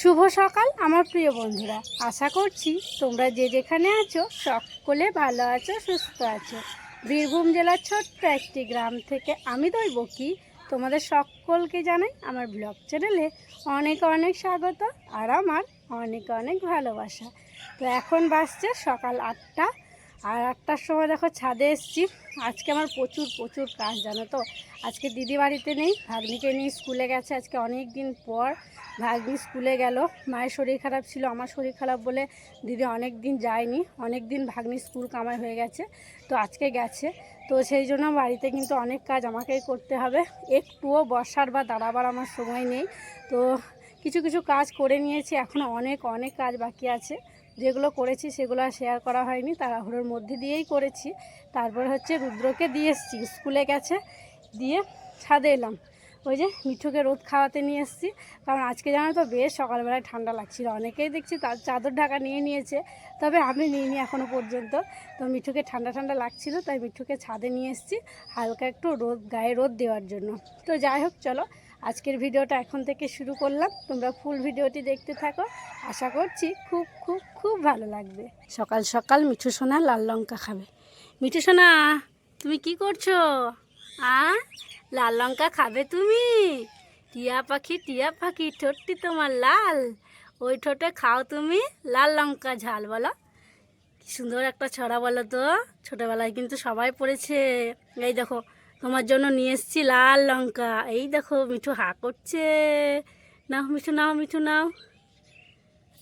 শুভ সকাল, আমার প্রিয় বন্ধুরা। আশা করছি তোমরা যে যেখানে আছো, সকলে ভালো আছো, সুস্থ আছো। বীরভূম জেলার ছোট্ট একটি গ্রাম থেকে আমি দৈব কি, তোমাদের সকলকে জানাই আমার ব্লগ চ্যানেলে অনেক অনেক স্বাগত আর আমার অনেক অনেক ভালোবাসা। তো এখন বাসছে সকাল আটটা। আর আটটার সময় দেখো ছাদে এসছি। আজকে আমার প্রচুর প্রচুর কাজ, জানো তো? আজকে দিদি বাড়িতে নেই, ভাগ্নিকে নিয়ে স্কুলে গেছে। আজকে অনেক দিন পর ভাগ্নি স্কুলে গেল। মায়ের শরীর খারাপ ছিল, আমার শরীর খারাপ বলে দিদি অনেক দিন যায়নি। অনেক দিন ভাগ্নি স্কুল কামাই হয়ে গেছে, তো আজকে গেছে। তো সেই জন্য বাড়িতে কিন্তু অনেক কাজ আমাকেই করতে হবে। একটুও বসার বা দাঁড়াবার আমার সময় নেই। তো কিছু কিছু কাজ করে নিয়েছি এখনও অনেক অনেক কাজ বাকি আছে। যেগুলো করেছি সেগুলো আর শেয়ার করা হয়নি, তাড়াহুড়োর মধ্যে দিয়েই করেছি। তারপর হচ্ছে রুদ্রকে দিয়ে এসছি, স্কুলে গেছে, দিয়ে ছাদে এলাম। ওই যে মিঠুকে রোদ খাওয়াতে নিয়ে এসেছি। কারণ আজকে জানো তো বেশ সকালবেলায় ঠান্ডা লাগছিল, অনেকেই দেখছি তার চাদর ঢাকা নিয়ে নিয়েছে, তবে আমি নিইনি এখনও পর্যন্ত। তো মিঠুকে ঠান্ডা ঠান্ডা লাগছিল, তাই মিঠুকে ছাদে নিয়ে এসেছি, হালকা একটু রোদ, গায়ে রোদ দেওয়ার জন্য। তো যাই হোক, চলো আজকের ভিডিওটা এখন থেকে শুরু করলাম। তোমরা ফুল ভিডিওটি দেখতে থাকো। আশা করছি খুব খুব খুব ভালো লাগবে। সকাল সকাল মিঠু সোনা লাল লঙ্কা খাবে। মিঠু সোনা, তুমি কি করছ? আ? লাল লঙ্কা খাবে তুমি? টিয়া পাখি টিয়া পাখি, ঠোঁটটি তোমার লাল। ওই ঠোঁটে খাও তুমি লাল লঙ্কা ঝাল, বলো। কি সুন্দর একটা ছড়া, বলো তো। ছোটোবেলায় কিন্তু সবাই পড়েছে। এই দেখো তোমার জন্য নিয়ে এসেছি লাল লঙ্কা। এই দেখো, মিঠু হা করছে। নাও, মিঠু নাও মিঠু নাও।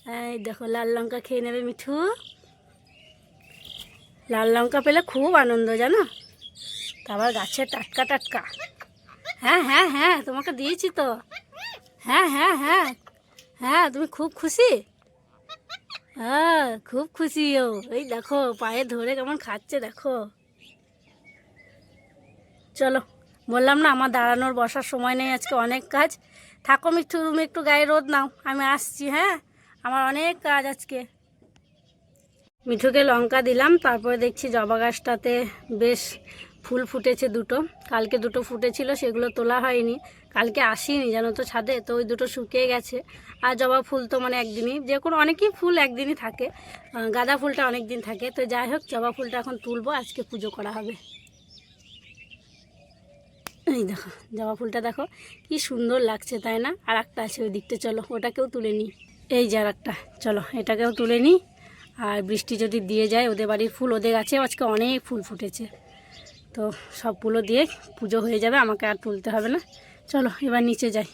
এই দেখো, লাল লঙ্কা খেয়ে নেবে মিঠু। লাল লঙ্কা পেলে খুব আনন্দ, জানো? তারপর গাছে টাটকা টাটকা। হ্যাঁ হ্যাঁ হ্যাঁ তোমাকে দিয়েছি তো। হ্যাঁ হ্যাঁ হ্যাঁ হ্যাঁ তুমি খুব খুশি? হ্যাঁ খুব খুশি ও। এই দেখো, পায়ে ধরে কেমন খাচ্ছে, দেখো। চলো, বললাম না, আমার দাঁড়ানোর বসার সময় নেই, আজকে অনেক কাজ। থাকো মিঠু, তুমি একটু গায়ে রোদ নাও, আমি আসছি হ্যাঁ? আমার অনেক কাজ আজকে। মিঠুকে লঙ্কা দিলাম, তারপরে দেখছি জবা গাছটাতে বেশ ফুল ফুটেছে দুটো। কালকে দুটো ফুটেছিল, সেগুলো তোলা হয়নি। কালকে আসিনি, জানো তো ছাদে, তো ওই দুটো শুকিয়ে গেছে। আর জবা ফুল তো মানে একদিনই, যে কোনো অনেকই ফুল একদিনই থাকে। গাঁদা ফুলটা অনেক দিন থাকে। তো যাই হোক, জবা ফুলটা এখন তুলবো, আজকে পুজো করা হবে। এই দেখো, জবা ফুলটা দেখো, কি সুন্দর লাগছে, তাই না? আর একটা আছে ওই দিকটা চলো, ওটাকেও তুলে নিই। এই যে আর একটা চলো, এটাকেও তুলে নিই। আর বৃষ্টি যদি দিয়ে যায়, ওদের বাড়ির ফুল ওদের গাছে, আজকে অনেক ফুল ফুটেছে। তো সব ফুলও দিয়ে পুজো হয়ে যাবে, আমাকে আর তুলতে হবে না। চলো, এবার নিচে যাই।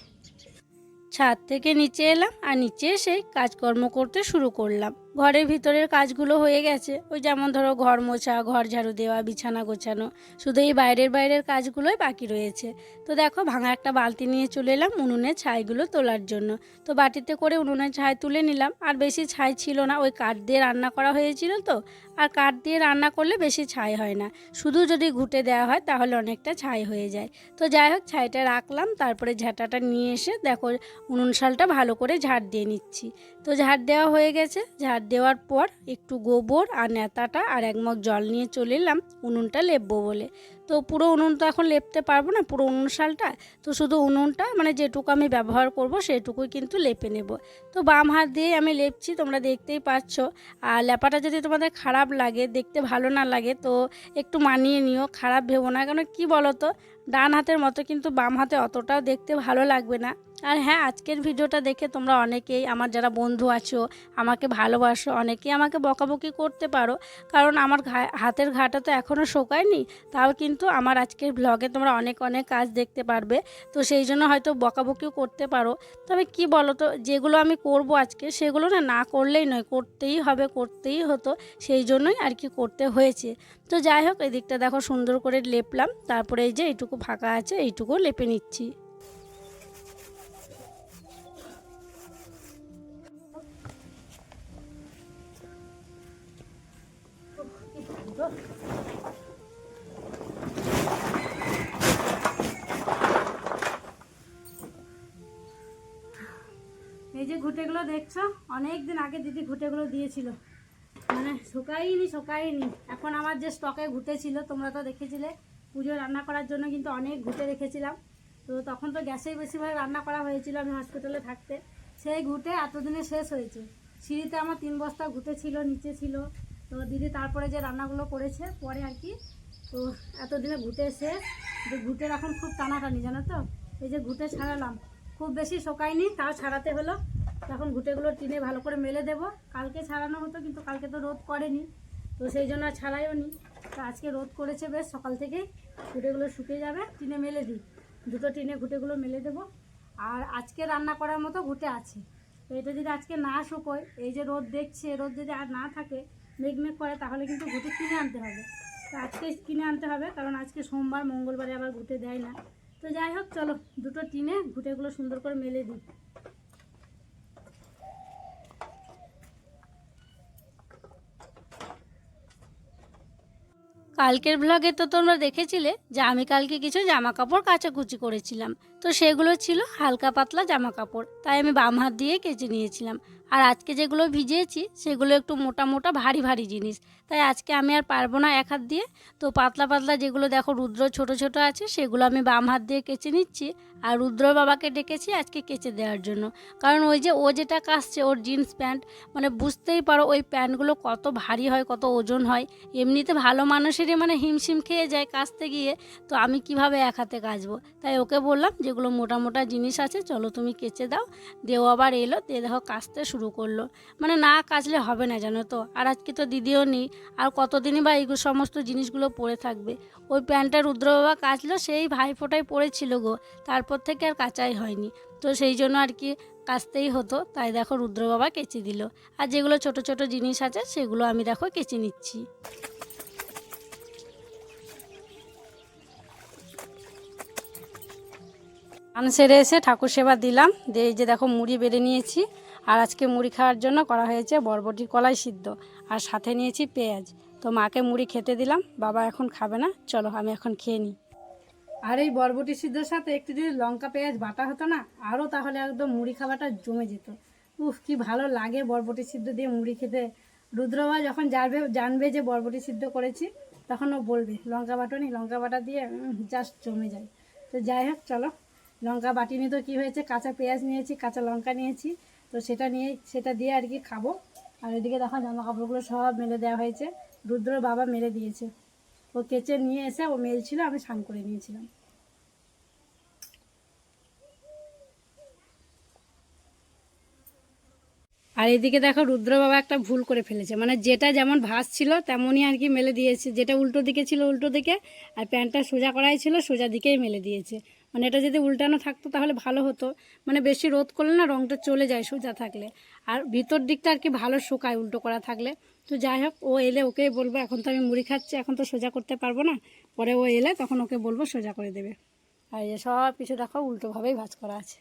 ছাদ থেকে নিচে এলাম, আর নিচে এসে কাজকর্ম করতে শুরু করলাম। ঘরের ভিতরের কাজগুলো হয়ে গেছে। ওই যেমন ধরো ঘর মোছা, ঘর ঝাড়ু দেওয়া, বিছানা গোছানো, শুধু এই বাইরের বাইরের কাজগুলোই বাকি রয়েছে। তো দেখো, ভাঙা একটা বালতি নিয়ে চলে এলাম উনুনের ছাইগুলো তোলার জন্য। তো বাটিতে করে উনুনের ছাই তুলে নিলাম। আর বেশি ছাই ছিল না, ওই কাঠ দিয়ে রান্না করা হয়েছিল তো। আর কাঠ দিয়ে রান্না করলে বেশি ছাই হয় না। শুধু যদি ঘুটে দেওয়া হয় তাহলে অনেকটা ছাই হয়ে যায়। তো যাই হোক, ছাইটা রাখলাম। তারপরে ঝাঁটাটা নিয়ে এসে দেখো, উনুন শালটা ভালো করে ঝাড় দিয়ে নিচ্ছি। তো ঝাড় দেওয়া হয়ে গেছে। ঝাড় দেওয়ার পর একটু গোবর আর নেতাটা আর এক মগ জল নিয়ে চলে এলাম উনুনটা লেপবো বলে। তো পুরো উনুন তো এখন লেপতে পারব না, পুরো উনুন শালটা। তো শুধু উনুনটা মানে যেটুকু আমি ব্যবহার করব সেটুকুই কিন্তু লেপে নেব। তো বাম হাত দিয়ে আমি লেপছি, তোমরা দেখতেই পাচ্ছ। আর লেপাটা যদি তোমাদের খারাপ লাগে, দেখতে ভালো না লাগে, তো একটু মানিয়ে নিও, খারাপ ভেবো না। কেন কি বলো তো ডান হাতের মতো কিন্তু বাম হাতে অতটাও দেখতে ভালো লাগবে না। আর হ্যাঁ আজকের ভিডিওটা দেখে তোমরা অনেকেই, আমার যারা বন্ধু আছো, আমাকে ভালোবাসো, অনেকেই আমাকে বকাবকি করতে পারো। কারণ আমার হাতের ঘাটা তো এখনও শোকায়নি, তাও কিন্তু আমার আজকের ব্লগে তোমরা অনেক অনেক কাজ দেখতে পারবে। তো সেই জন্য হয়তো বকাবকিও করতে পারো। তবে কি বলো তো যেগুলো আমি করব আজকে, সেগুলো না না করলেই নয়, করতেই হবে, করতেই হতো। সেই জন্যই আর কি করতে হয়েছে। তো যাই হোক এই দিকটা দেখো সুন্দর করে লেপলাম। তারপরে এই যে, এইটুকু ফাঁকা আছে এইটুকু লেপে নিচ্ছি। ঘুটেগুলো দেখছ? অনেক দিন আগে দিদি ঘুটেগুলো দিয়েছিল। মানে শুকাইনি শুকাইনি এখন আমার যে স্টকে ঘুটে ছিল, তোমরা তো দেখেছিলে, পুজো রান্না করার জন্য কিন্তু অনেক ঘুটে রেখেছিলাম। তো তখন তো গ্যাসেই বেশিরভাগ রান্না করা হয়েছিল আমি হসপিটালে থাকতে। সেই ঘুটে এতদিনে শেষ হয়েছে। সিঁড়িতে আমার তিন বস্তা ঘুটে ছিল, নিচে ছিল। তো দিদি তারপরে যে রান্নাগুলো করেছে, পরে আর কি। তো এতদিনে ঘুটে শেষ। যে ঘুটের এখন খুব টানাটানি, জানো তো? এই যে ঘুটে ছাড়ালাম। খুব বেশি শোকায়নি, তাও ছাড়াতে হলো। তখন ঘুটেগুলো টিনে ভালো করে মেলে দেবো। কালকে ছাড়ানো হতো, কিন্তু কালকে তো রোদ করেনি। তো সেই জন্য আর ছাড়াইও নি। তো আজকে রোদ করেছে বেশ, সকাল থেকেই ঘুটেগুলো শুকিয়ে যাবে, টিনে মেলে দিই। দুটো টিনে ঘুটেগুলো মেলে দেবো। আর আজকে রান্না করার মতো ঘুটে আছে। তো এটা যদি আজকে না শুকোয়, এই যে রোদ দেখছে, রোদ যদি আর না থাকে মেঘমেঘ করে, তাহলে কিন্তু ঘুটে কিনে আনতে হবে। তো আজকে কিনে আনতে হবে, কারণ আজকে সোমবার, মঙ্গলবারে আবার ঘুটে দেয় না। তো যাই হোক, চলো দুটো টিনে ঘুটেগুলো সুন্দর করে মেলে দিই। কালকের ব্লগে তো তোমরা দেখেছিলে যে আমি কালকে কিছু জামা কাপড় কাচাকুচি করেছিলাম। তো সেগুলো ছিল হালকা পাতলা জামা কাপড় তাই আমি বাম হাত দিয়ে কেচে নিয়েছিলাম। আর আজকে যেগুলো ভিজিয়েছি, সেগুলো একটু মোটা মোটা, ভারী ভারী জিনিস। তাই আজকে আমি আর পারব না এক হাত দিয়ে। তো পাতলা পাতলা যেগুলো দেখো রুদ্র ছোট ছোট আছে, সেগুলো আমি বাম হাত দিয়ে কেচে নিচ্ছি। আর রুদ্র বাবাকে ডেকেছি আজকে কেচে দেওয়ার জন্য। কারণ ওই যে, ও যেটা কাচছে, ওর জিন্স প্যান্ট মানে বুঝতেই পারো ওই প্যান্টগুলো কত ভারী হয়, কত ওজন হয়। এমনিতে ভালো মানুষেরই মানে হিমশিম খেয়ে যায় কাচতে গিয়ে। তো আমি কীভাবে এক হাতে কাচবো? তাই ওকে বললাম, যেগুলো মোটা মোটা জিনিস আছে, চলো তুমি কেচে দাও। দেও আবার এলো, দিয়ে দেখো কাচতে শুরু করল। মানে না কাচলে হবে না জানো তো? আর আজকে তো দিদিও নেই। আর কতদিনই বা এইগুলো সমস্ত জিনিসগুলো পরে থাকবে? ওই প্যান্টটা রুদ্র বাবা কাচলো, সেই ভাই ফোটাই পড়েছিল গো। তারপর থেকে আর কাচাই হয়নি। তো সেই জন্য আর কি কাচতেই হতো। তাই দেখো রুদ্র বাবা কেচে দিল। আর যেগুলো ছোট ছোট জিনিস আছে, সেগুলো আমি দেখো কেচে নিচ্ছি। স্নান সেরে এসে ঠাকুর সেবা দিলাম। দিয়ে এই যে দেখো মুড়ি বেড়ে নিয়েছি। আর আজকে মুড়ি খাওয়ার জন্য করা হয়েছে বরবটি কলাই সিদ্ধ। আর সাথে নিয়েছি পেঁয়াজ। তো মাকে মুড়ি খেতে দিলাম। বাবা এখন খাবে না। চলো আমি এখন খেয়ে নিই। আর এই বরবটি সিদ্ধর সাথে একটু যদি লঙ্কা, পেঁয়াজ, বাটা হতো না, আরও তাহলে একদম মুড়ি খাওয়াটা জমে যেত। উফ, কি ভালো লাগে বরবটি সিদ্ধ দিয়ে মুড়ি খেতে। রুদ্রবা যখন জানবে জানবে যে বরবটি সিদ্ধ করেছি, তখন ও বলবে, লঙ্কা বাটনি লঙ্কা বাটা দিয়ে জাস্ট জমে যায়। তো যাই হোক, চলো। লঙ্কা বাটি নিয়ে তো কী হয়েছে? কাঁচা পেঁয়াজ নিয়েছি, কাঁচা লঙ্কা নিয়েছি। তো সেটা নিয়ে, সেটা দিয়ে আর কি খাব। আর এদিকে দেখো, জামা কাপড়গুলো সব মেলে দেওয়া হয়েছে। রুদ্র বাবা মেলে দিয়েছে। ও কেচে নিয়ে এসে, ও মেলছিল, আমি স্নান করে নিয়েছিলাম। আর এদিকে দেখো, রুদ্র বাবা একটা ভুল করে ফেলেছে। মানে যেটা যেমন ভাস ছিল, তেমনই আর কি মেলে দিয়েছে। যেটা উল্টো দিকে ছিল, উল্টো দিকে। আর প্যান্টটা সোজা করাই ছিল, সোজা দিকেই মেলে দিয়েছে। মানে এটা যদি উল্টানো থাকতো তাহলে ভালো হতো। মানে বেশি রোদ করলে না রঙটা চলে যায় সোজা থাকলে। আর ভিতর দিকটা আর কি ভালো শুকায় উল্টো করা থাকলে। তো যাই হোক, ও এলে ওকে বলব, এখন তো আমি মুড়ি খাচ্ছি, এখন তো সোজা করতে পারব না। পরে ও এলে তখন ওকে বলব, সোজা করে দেবে। আর এই সব কিছু দেখো, উল্টোভাবেই ভাজ করা আছে।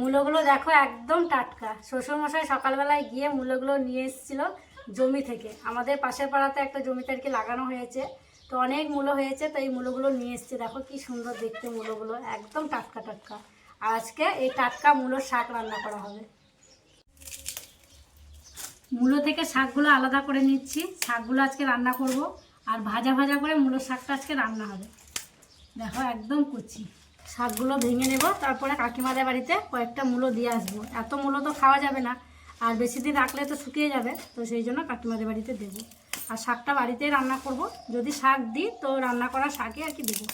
মূলোগুলো দেখো একদম টাটকা। শ্বশুরমশাই সকালবেলায় গিয়ে মূলোগুলো নিয়ে এসেছিল জমি থেকে। আমাদের পাশের পাড়াতে একটা জমিতে আর কি লাগানো হয়েছে। তো অনেক মূলো হয়েছে তো এই মূলোগুলো নিয়ে এসছে। দেখো কি সুন্দর দেখতে মূলোগুলো, একদম টাটকা টাটকা। আর আজকে এই টাটকা মূলোর শাক রান্না করা হবে। মূলো থেকে শাকগুলো আলাদা করে নিচ্ছি। শাকগুলো আজকে রান্না করব, আর ভাজা ভাজা করে মূলোর শাকটা আজকে রান্না হবে। দেখো একদম কুচি। শাকগুলো ভেঙে নেব, তারপরে কাকিমাদের বাড়িতে কয়েকটা মূলো দিয়ে আসব। এত মূলো তো খাওয়া যাবে না, আর বেশি দিন রাখলে তো শুকিয়ে যাবে, তো সেই জন্য কাকিমাদের বাড়িতে দেবো। আর শাকটা বাড়িতেই রান্না করব। যদি শাক দিই, তো রান্না করা শাকে আর কি দেবো।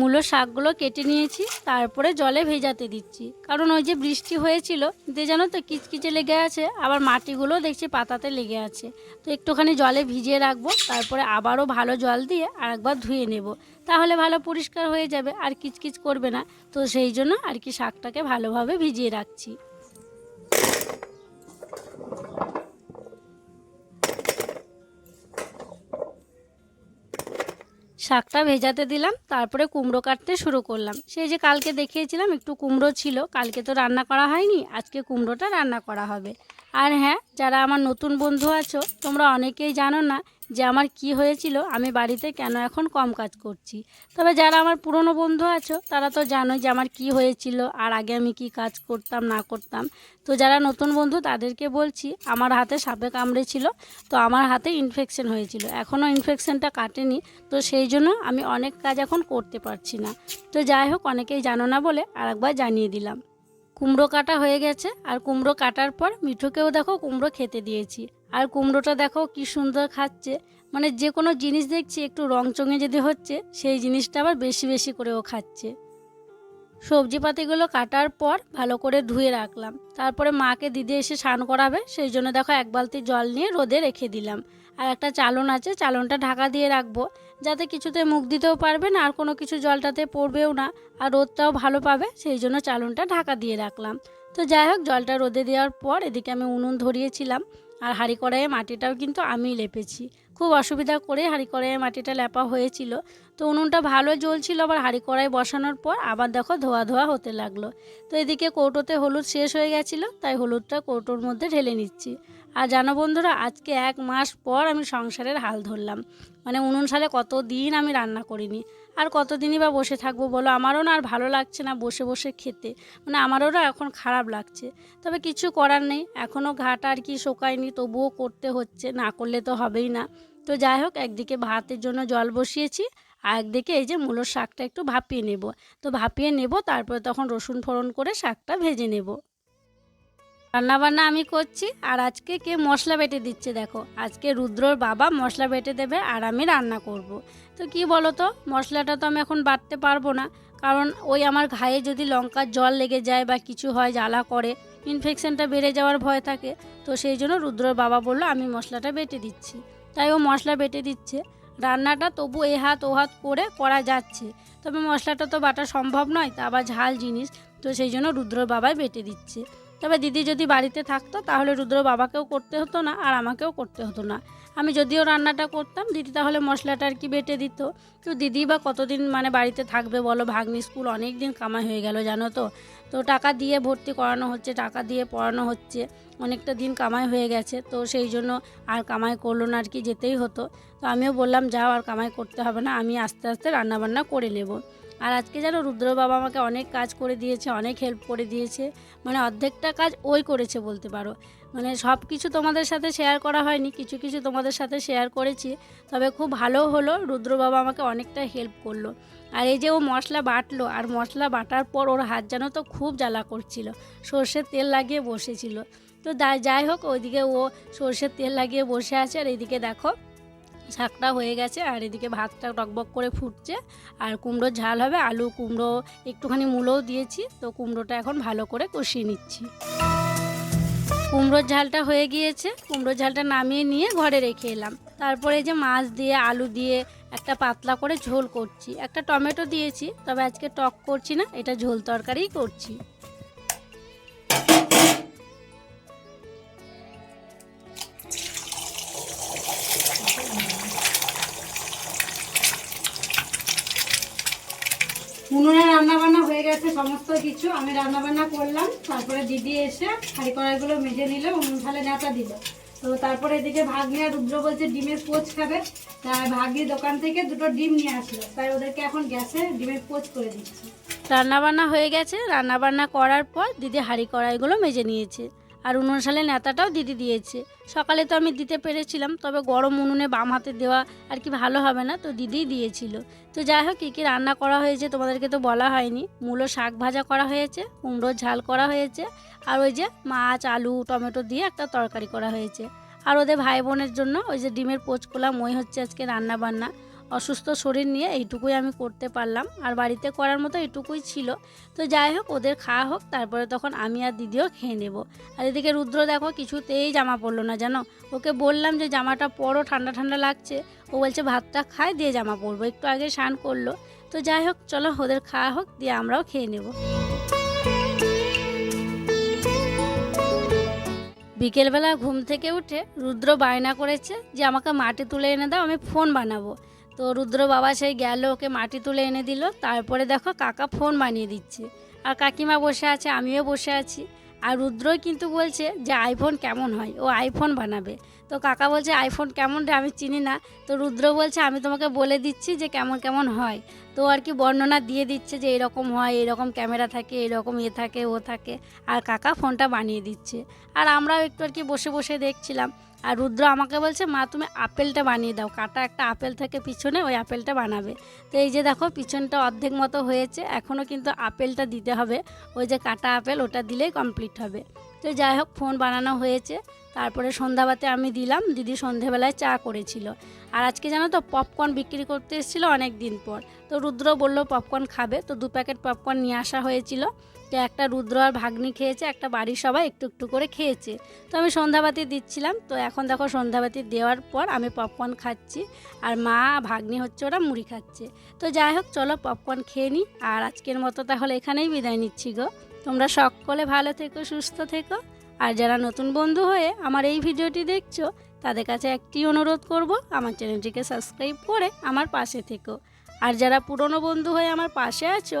মূলো শাকগুলো কেটে নিয়েছি, তারপরে জলে ভেজাতে দিচ্ছি। কারণ ওই যে বৃষ্টি হয়েছিল দিয়ে জানো তো কিচকিচে লেগে আছে, আবার মাটিগুলো দেখছি পাতাতে লেগে আছে। তো একটুখানি জলে ভিজিয়ে রাখব, তারপরে আবারও ভালো জল দিয়ে আরেকবার ধুয়ে নেব। তাহলে ভালো পরিষ্কার হয়ে যাবে, আর কিচকিচ করবে না। তো সেই জন্য আর কি শাকটাকে ভালোভাবে ভিজিয়ে রাখছি। শাকটা ভেজাতে দিলাম, তারপরে কুমড়ো কাটতে শুরু করলাম। সেই যে কালকে দেখিয়েছিলাম, একটু কুমড়ো ছিল, কালকে তো রান্না করা হয়নি, আজকে কুমড়োটা রান্না করা হবে। আর হ্যাঁ যারা আমার নতুন বন্ধু আছো, তোমরা অনেকেই জানো না যে আমার কি হয়েছিল, আমি বাড়িতে কেন এখন কম কাজ করছি। তবে যারা আমার পুরনো বন্ধু আছো, তারা তো জানো যে আমার কি হয়েছিল, আর আগে আমি কি কাজ করতাম, না করতাম। তো যারা নতুন বন্ধু, তাদেরকে বলছি, আমার হাতে সাপে কামড়েছিল, তো আমার হাতে ইনফেকশন হয়েছিল। এখনও ইনফেকশনটা কাটেনি, তো সেই জন্য আমি অনেক কাজ এখন করতে পারছি না। তো যাই হোক, অনেকেই জানো না বলে আরেকবার জানিয়ে দিলাম। কুমড়ো কাটা হয়ে গেছে, আর কুমড়ো কাটার পর মিঠুকেও দেখো কুমড়ো খেতে দিয়েছি। আর কুমড়োটা দেখো কি সুন্দর খাচ্ছে। মানে যে কোনো জিনিস দেখছি একটু রং চঙে যদি হচ্ছে, সেই জিনিসটা আবার বেশি বেশি করেও খাচ্ছে। সবজি পাতিগুলো কাটার পর ভালো করে ধুয়ে রাখলাম। তারপরে মাকে দিদি এসে স্নান করাবে, সেই জন্য দেখো এক বালতি জল নিয়ে রোদে রেখে দিলাম। আর একটা চালন আছে, চালনটা ঢাকা দিয়ে রাখব, যাতে কিছুতে মুখ দিতেও পারবে না আর কোনো কিছু জলটাতে পড়বেও না আর রোদটাও ভালো পাবে, সেই জন্য চালনটা ঢাকা দিয়ে রাখলাম। তো যাই হোক, জলটা রোদে দেওয়ার পর এদিকে আমি উনুন ধরিয়েছিলাম আর হাঁড়ি কড়াইয়ে মাটিটাও কিন্তু আমি লেপেছি। খুব অসুবিধা করে হাঁড়ি কড়াইয়ে মাটিটা লেপা হয়েছিল তো উনুনটা ভালো জ্বলছিল, আবার হাঁড়ি কড়াই বসানোর পর আবার দেখো ধোয়া ধোয়া হতে লাগল। তো এদিকে কৌটোতে হলুদ শেষ হয়ে গেছিল, তাই হলুদটা কৌটোর মধ্যে ঢেলে নিচ্ছি। আর জানো বন্ধুরা, আজকে এক মাস পর আমি সংসারের হাল ধরলাম। মানে উনুন সালে কত দিন আমি রান্না করিনি। আর কতদিনই বা বসে থাকব বলো, আমারও না আর ভালো লাগছে না বসে বসে খেতে। মানে আমারও না এখন খারাপ লাগছে। তবে কিছু করার নেই এখনও ঘাটা আর কি শোকায়নি, তবুও করতে হচ্ছে, না করলে তো হবেই না। তো যাই হোক, একদিকে ভাতের জন্য জল বসিয়েছি আর একদিকে এই যে মূলোর শাকটা একটু ভাপিয়ে নেব। তো ভাপিয়ে নেব, তারপরে তখন রসুন ফোড়ন করে শাকটা ভেজে নেব। রান্নাবান্না আমি করছি, আর আজকে কে মশলা বেটে দিচ্ছে দেখো। আজকে রুদ্রর বাবা মশলা বেটে দেবে আর আমি রান্না করব। তো কি বলো তো মশলাটা তো আমি এখন বাটতে পারব না। কারণ ওই আমার ঘায়ে যদি লঙ্কার জল লেগে যায় বা কিছু হয় জ্বালা করে ইনফেকশনটা বেড়ে যাওয়ার ভয় থাকে। তো সেই জন্য রুদ্রর বাবা বলল, আমি মশলাটা বেটে দিচ্ছি। তাই ও মশলা বেটে দিচ্ছে। রান্নাটা তবু এ হাত ও হাত করে করা যাচ্ছে। তবে মশলাটা তো বাটা সম্ভব নয়, তা আবার ঝাল জিনিস, তো সেই জন্য রুদ্র বাবাই বেটে দিচ্ছে। তবে দিদি যদি বাড়িতে থাকতো, তাহলে রুদ্র বাবাকেও করতে হতো না, আর আমাকেও করতে হতো না। আমি যদিও রান্নাটা করতাম, দিদি তাহলে মশলাটা আর কি বেটে দিত। তো দিদি বা কতদিন মানে বাড়িতে থাকবে বলো, ভাগ্নি স্কুল অনেক দিন কামাই হয়ে গেল, জানো তো? তো টাকা দিয়ে ভর্তি করানো হচ্ছে, টাকা দিয়ে পড়ানো হচ্ছে, অনেকটা দিন কামাই হয়ে গেছে, তো সেই জন্য আর কামাই করল না আর কি যেতেই হতো। তো আমিও বললাম, যাও আর কামাই করতে হবে না, আমি আস্তে আস্তে রান্নাবান্না করে নেব। আর আজকে যেন রুদ্র বাবা আমাকে অনেক কাজ করে দিয়েছে, অনেক হেল্প করে দিয়েছে। মানে অর্ধেকটা কাজ ওই করেছে বলতে পারো। মানে সব কিছু তোমাদের সাথে শেয়ার করা হয়নি, কিছু কিছু তোমাদের সাথে শেয়ার করেছি। তবে খুব ভালো হলো, রুদ্র বাবা আমাকে অনেকটা হেল্প করল। আর এই যে ও মশলা বাটলো, আর মশলা বাটার পর ওর হাত যেন তো খুব জ্বালা করছিল, সর্ষের তেল লাগিয়ে বসেছিল। তো যাই হোক, ওইদিকে ও সর্ষের তেল লাগিয়ে বসে আছে, আর এইদিকে দেখো শাকটা হয়ে গেছে আর এদিকে ভাতটা টকবক করে ফুটছে। আর কুমড়োর ঝাল হবে আলু, কুমড়ো, একটুখানি মূলও দিয়েছি, তো কুমড়োটা এখন ভালো করে কষিয়ে নিচ্ছি। কুমড়োর ঝালটা হয়ে গিয়েছে, কুমড়োর ঝালটা নামিয়ে নিয়ে ঘরে রেখে এলাম। তারপরে যে মাছ দিয়ে, আলু দিয়ে একটা পাতলা করে ঝোল করছি। একটা টমেটো দিয়েছি, তবে আজকে টক করছি না, এটা ঝোল তরকারিই করছি। সমস্ত কিছু আমি রান্নাবান্না করলাম, তারপরে দিদি এসে হাঁড়ি কড়াইগুলো মেজে নিল উনুন ঢালে নেতা দিল। তো তারপরে এদিকে ভাগ্নি আর রুদ্র বলছে ডিমের পোচ খাবে, তাই ভাগ্নি দোকান থেকে দুটো ডিম নিয়ে আসলো, তাই ওদেরকে এখন গ্যাসে ডিমের পোচ করে দিচ্ছি। রান্নাবান্না হয়ে গেছে, রান্নাবান্না করার পর দিদি হাঁড়ি কড়াইগুলো মেজে নিয়েছে। আর উনুন নেতাটাও দিদি দিয়েছে। সকালে তো আমি দিতে পেরেছিলাম, তবে গরম উনুনে বাম হাতে দেওয়া আর কি ভালো হবে না, তো দিদিই দিয়েছিল। তো যাই হোক, কী কী রান্না করা হয়েছে তোমাদেরকে তো বলা হয়নি। মূলো শাক ভাজা করা হয়েছে কুমড়োর ঝাল করা হয়েছে, আর ওই যে মাছ, আলু, টমেটো দিয়ে একটা তরকারি করা হয়েছে। আর ওদের ভাই বোনের জন্য ওই যে ডিমের পোচকোলা মই হচ্ছে আজকে রান্না বান্না অসুস্থ শরীর নিয়ে এইটুকুই আমি করতে পারলাম। আর বাড়িতে করার মতো এটুকুই ছিল। তো যাই হোক, ওদের খাওয়া হোক, তারপরে তখন আমি আর দিদিও খেয়ে নেব। আর এদিকে রুদ্র দেখো, কিছুতেই জামা পরলো না, জানো? ওকে বললাম যে জামাটা পরো, ঠান্ডা ঠান্ডা লাগছে। ও বলছে, ভাতটা খায় দিয়ে জামা পরবো। একটু আগে স্নান করল। তো যাই হোক, চলো ওদের খাওয়া হোক, দিয়ে আমরাও খেয়ে নেব। বিকেলবেলা ঘুম থেকে উঠে রুদ্র বায়না করেছে যে, আমাকে মাটি তুলে এনে দাও, আমি ফোন বানাবো। তো রুদ্র বাবা সেই গেল, ওকে মাটি তুলে এনে দিল। তারপরে দেখো কাকা ফোন বানিয়ে দিচ্ছে। আর কাকিমা বসে আছে, আমিও বসে আছি। আর রুদ্রই কিন্তু বলছে যে আইফোন কেমন হয়? ও আইফোন বানাবে। তো কাকা বলছে আইফোন কেমন আমি চিনি না। তো রুদ্র বলছে, আমি তোমাকে বলে দিচ্ছি যে, কেমন কেমন হয়। তো আর কি বর্ণনা দিয়ে দিচ্ছে যে, এরকম হয়, এরকম ক্যামেরা থাকে, এরকম এ থাকে, ও থাকে। আর কাকা ফোনটা বানিয়ে দিচ্ছে। আর আমরাও একটু আর কি বসে বসে দেখছিলাম। আর রুদ্র আমাকে বলছে, মা, তুমি আপেলটা বানিয়ে দাও। কাটা একটা আপেল থেকে পিছনে, ওই আপেলটা বানাবে। তো এই যে দেখো, পিছনটা অর্ধেক মতো হয়েছে। এখনও কিন্তু আপেলটা দিতে হবে। ওই যে কাটা আপেল, ওটা দিলেই কমপ্লিট হবে। তো যাই হোক, ফোন বানানো হয়েছে। তারপরে সন্ধ্যাবাতে আমি দিলাম। দিদি সন্ধেবেলায় চা করেছিল। আর আজকে জানো তো, পপকর্ন বিক্রি করতে এসেছিল অনেক দিন পর। তো রুদ্র বলল, পপকর্ন খাবে। তো দু প্যাকেট পপকর্ন নিয়ে আসা হয়েছিল। তো একটা রুদ্র আর ভাগ্নি খেয়েছে, একটা বাড়ির সবাই একটু একটু করে খেয়েছে। তো আমি সন্ধ্যাবাতি দিচ্ছিলাম, তো এখন দেখো সন্ধ্যাবাতি দেওয়ার পর আমি পপকর্ন খাচ্ছি, আর মা ভাগ্নি হচ্ছে ওরা মুড়ি খাচ্ছে। তো যাই হোক, চলো পপকর্ন খেয়ে নিই আর আজকের মতো তাহলে এখানেই বিদায় নিচ্ছি গো। তোমরা সকলে ভালো থেকো, সুস্থ থেকো, আর যারা নতুন বন্ধু হয়ে আমার এই ভিডিওটি দেখছ, তাদের কাছে একটি অনুরোধ করব, আমার চ্যানেলটিকে সাবস্ক্রাইব করে আমার পাশে থেকো। আর যারা পুরনো বন্ধু হয়ে আমার পাশে আছো